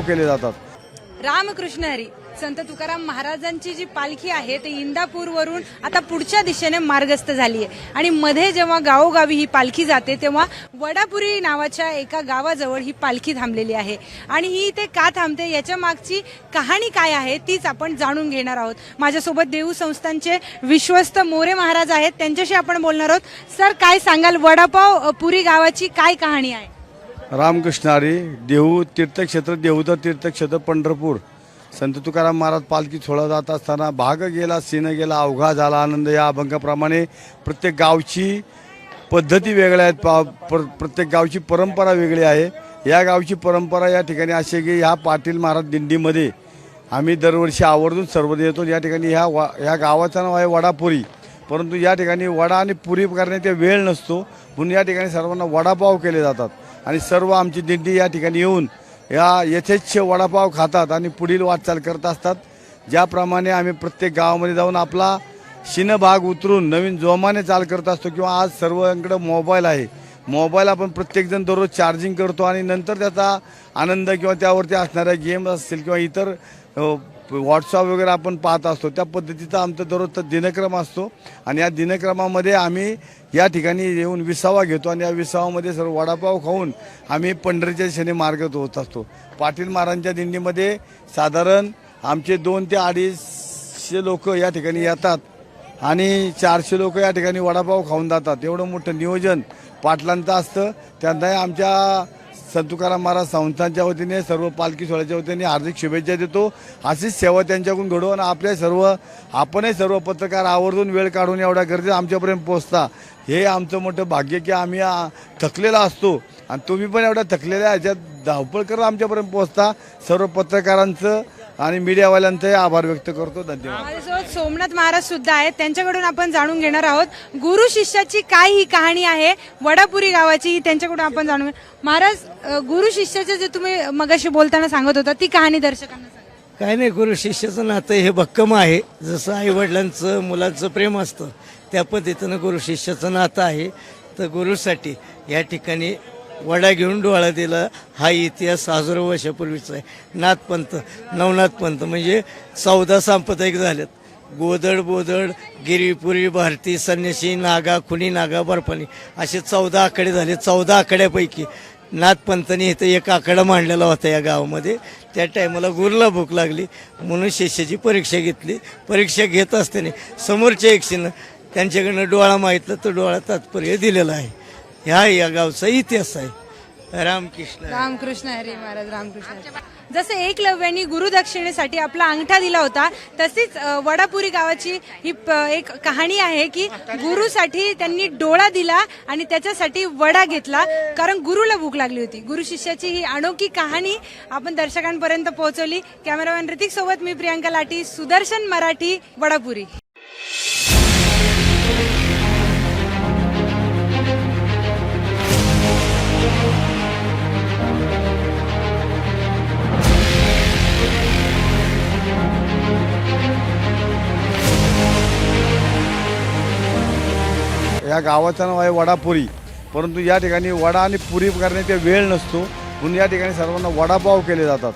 केले जातात. रामकृष्ण हरी संत तुकाराम महाराजांची जी पालखी आहे ते इंदापूरवरून आता पुढच्या दिशेने मार्गस्थ झाली आहे. आणि मध्ये जेव्हा गावोगावी ही पालखी जाते तेव्हा वडापुरी नावाच्या एका गावाजवळ ही पालखी थांबलेली आहे. आणि ही इथे का थांबते याच्या मागची कहाणी काय आहे तीच आपण जाणून घेणार आहोत. माझ्यासोबत देऊ संस्थांचे विश्वस्त मोरे महाराज आहेत त्यांच्याशी आपण बोलणार आहोत. सर काय सांगाल वडापाव पुरी गावाची काय कहाणी आहे? रामकृष्णारी देहू तीर्थक्षेत्र देहूचं तीर्थक्षेत्र पंढरपूर. संत तुकाराम महाराज पालखी सोडा जात असताना भाग गेला सीन गेला अवघा झाला आनंद या अभंगाप्रमाणे. प्रत्येक गावची पद्धती वेगळ्या आहेत. पा प्र प्रत्येक गावची परंपरा वेगळी आहे. या गावची परंपरा या ठिकाणी अशी आहे की ह्या पाटील महाराज दिंडीमध्ये आम्ही दरवर्षी आवर्जून सर्व येतो. या ठिकाणी ह्या वा ह्या गावाचं नाव आहे वडापुरी. परंतु या ठिकाणी वडा आणि पुरी करण्याचा वेळ नसतो. म्हणून या ठिकाणी सर्वांना वडापाव केले जातात. आणि सर्व आमची दिंडी या ठिकाणी येऊन या यथेच्छ वडापाव खातात आणि पुढील वाटचाल करत असतात. ज्याप्रमाणे आम्ही प्रत्येक गावामध्ये जाऊन आपला शिनभाग उतरून नवीन जोमाने चाल करत असतो किंवा आज सर्वांकडे मोबाईल आहे. मोबाईल आपण प्रत्येकजण दररोज चार्जिंग करतो आणि नंतर त्याचा आनंद किंवा त्यावरती असणाऱ्या गेम्स असतील किंवा इतर व्हॉट्सअप वगैरे आपण पाहत असतो. त्या पद्धतीचा आमचा दररोजचा दिनक्रम असतो. आणि या दिनक्रमामध्ये आम्ही या ठिकाणी येऊन विसावा घेतो आणि या विसावामध्ये सर्व वडापाव खाऊन आम्ही पंढरीच्या दिशेने मार्ग होत असतो. पाटील महाराजांच्या दिंडीमध्ये साधारण आमचे दोन ते अडीचशे लोक या ठिकाणी येतात आणि चारशे लोक या ठिकाणी वडापाव खाऊन जातात. एवढं मोठं नियोजन पाटलांचं असतं. त्यांना आमच्या संत तुकाराम महाराज संस्थांच्या वतीने सर्व पालखी सोहळ्याच्या वतीने हार्दिक शुभेच्छा देतो. अशीच सेवा त्यांच्याकडून घडवून आणि आपल्या सर्व आपणही सर्व पत्रकार आवर्जून वेळ काढून एवढ्या गरजेत आमच्यापर्यंत पोहोचता. हे आमचं मोठं भाग्य की आम्ही थकलेला असतो. आणि तुम्ही पण एवढ्या थकलेल्या ह्याच्यात धावपळ करत आमच्यापर्यंत पोहोचता. सर्व पत्रकारांचं आणि मीडियावाल्यांचंही आभार व्यक्त करतो. धन्यवाद. माझ्यासोबत सोमनाथ महाराज सुद्धा आहेत. त्यांच्याकडून आपण जाणून घेणार आहोत. गुरु शिष्याची काय ही कहाणी आहे? वडापुरी गावाची ही त्यांच्याकडून आपण जाणून. महाराज अ, गुरु शिष्याचे जे तुम्ही मगाशी बोलताना सांगत होता ती कहाणी दर्शकांना सांगा. काय नाही गुरु शिष्याचं नातं हे भक्कम आहे. जसं आई वडिलांचं मुलांचं प्रेम असतं त्या पद्धतीनं गुरु शिष्याचं नातं आहे. तर गुरुसाठी या ठिकाणी वडा घेऊन डोळा दिला. हा इतिहास हजारो वर्षापूर्वीचा आहे. नाथपंत नवनाथपंत म्हणजे चौदा सांप्रदायिक झालेत. गोदड बोदड गिरीपुरी भारती संन्यासी नागा खुनी नागा बर्फानी असे चौदा आकडे झाले. चौदा आकड्यापैकी नाथपंथांनी इथं एक आकडा मांडलेला होता या गावामध्ये. त्या टायमाला गुरुला भूक लागली. म्हणून शिष्याची परीक्षा घेतली. परीक्षा घेत असताना समोरच्या एकशीनं त्यांच्याकडनं डोळा मागितला. तर डोळा तात्पर्य दिलेला आहे. ह्या या गावचा इतिहास आहे. रामकृष्ण रामकृष्ण हरी महाराज रामकृष्ण हरी. जसं एकलव्यानी गुरुदक्षिणेसाठी आपला अंगठा दिला होता तशीच अ, वडापुरी गावाची ही प- एक कहाणी आहे की गुरुसाठी त्यांनी डोळा दिला आणि त्याच्यासाठी वडा घेतला कारण गुरुला भूक लागली होती. गुरु शिष्याची ही अनोखी कहाणी आपण दर्शकांपर्यंत पोहोचवली. कॅमेरामॅन ऋतिक सोबत मी प्रियांका लाटी सुदर्शन मराठी वडापुरी. या गावाचं नाव आहे वडापुरी. परंतु या ठिकाणी वडा आणि पुरी करण्याचा वेळ नसतो. म्हणून या ठिकाणी सर्वांना वडापाव केले जातात.